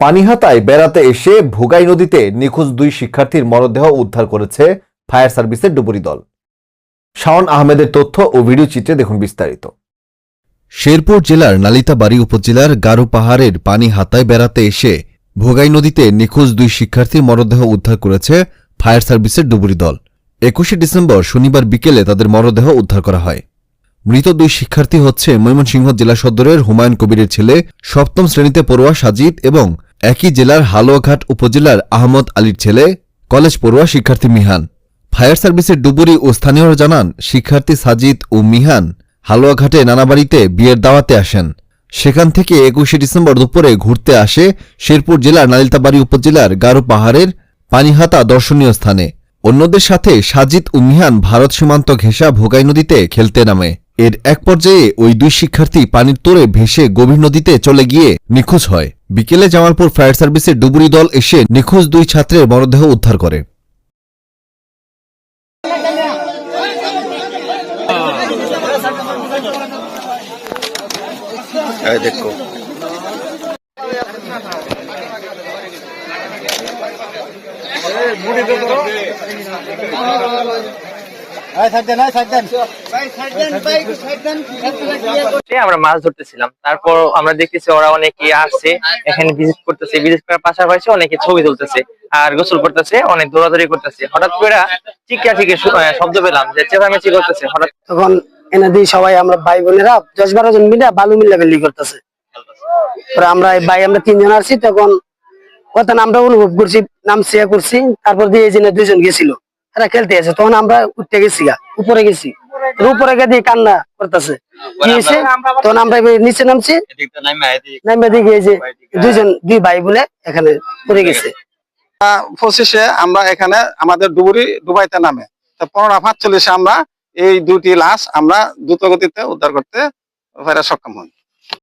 পানিহাতায় বেড়াতে এসে ভোগাই নদীতে নিখোঁজ দুই শিক্ষার্থীর মরদেহ উদ্ধার করেছে ফায়ার সার্ভিসের ডুবুরি দল। শাওন আহমেদের তথ্য ও ভিডিও চিত্রে দেখুন বিস্তারিত। শেরপুর জেলার নালিতাবাড়ি উপজেলার গারো পাহাড়ের পানি হাতায় বেড়াতে এসে ভোগাই নদীতে নিখোঁজ দুই শিক্ষার্থীর মরদেহ উদ্ধার করেছে ফায়ার সার্ভিসের ডুবুরি দল। একুশে ডিসেম্বর শনিবার বিকেলে তাদের মরদেহ উদ্ধার করা হয়। মৃত দুই শিক্ষার্থী হচ্ছে ময়মনসিংহ জেলা সদরের হুমায়ুন কবিরের ছেলে সপ্তম শ্রেণীতে পড়ুয়া সাজিদ এবং একই জেলার হালুয়াঘাট উপজেলার আহমদ আলীর ছেলে, কলেজ পড়ুয়া শিক্ষার্থী মিহান। ফায়ার সার্ভিসের ডুবুরি ও স্থানীয়রা জানান, শিক্ষার্থী সাজিদ ও মিহান হালুয়াঘাটে নানাবাড়িতে বিয়ের দাওয়াতে আসেন। সেখান থেকে একুশে ডিসেম্বর দুপুরে ঘুরতে আসে শেরপুর জেলার নালিতাবাড়ি উপজেলার গারো পাহাড়ের পানিহাতা দর্শনীয় স্থানে। অন্যদের সাথে সাজিদ ও মিহান ভারত সীমান্ত ঘেঁষা ভোগাই নদীতে খেলতে নামে। এর এক পর্যায়ে ওই দুই শিক্ষার্থী পানির তোরে ভেসে গভীর নদীতে চলে গিয়ে নিখোঁজ হয়। বিকেলে জামালপুর ফায়ার সার্ভিসের ডুবুরি দল এসে নিখোঁজ দুই ছাত্রের মরদেহ উদ্ধার করে। দেখো। আমরা মাছ ধরতেছিলাম। তারপর আমরা দেখতেছি ওরা অনেকে আসছে এখানে ভিজিট করতেছে ভিজিট করার পাশাপাশি অনেকে ছবি তুলতেছে আর গোসল করতেছে অনেক দৌড়াদৌড়ি করতেছে। হঠাৎ করে চিকিয়া থেকে শব্দ পেলাম যে চেঁচামেচি করতেছে হঠাৎ তখন এনাদি সবাই আমরা ভাই বোনেরা দশ বারো জন মিলে বালু মিল্লা বেলি করতেছে। আমরা ভাই আমরা তিনজন আসছি তখন কথা আমরা অনুভব করছি নাম সিয়া করছি তারপর দিয়ে এই জন্য দুইজন গেছিল। তারা খেলতে আছে তখন আমরা উঠতে গেছি গা উপরে গেছি। উপরে গিয়ে দিয়ে কান্না করতেছে। কি হয়েছে? তখন আমরা নিচে নামছি। নামে দিকে যে দুইজন দুই ভাই বলে এখানে পড়ে গেছে। পঁচিশে আমরা এখানে আমাদের ডুবুরি ডুবাইতে নামে। তো পনেরো পাঁচচল্লিশে আমরা এই দুটি লাশ আমরা দ্রুত গতিতে উদ্ধার করতে সক্ষম হই।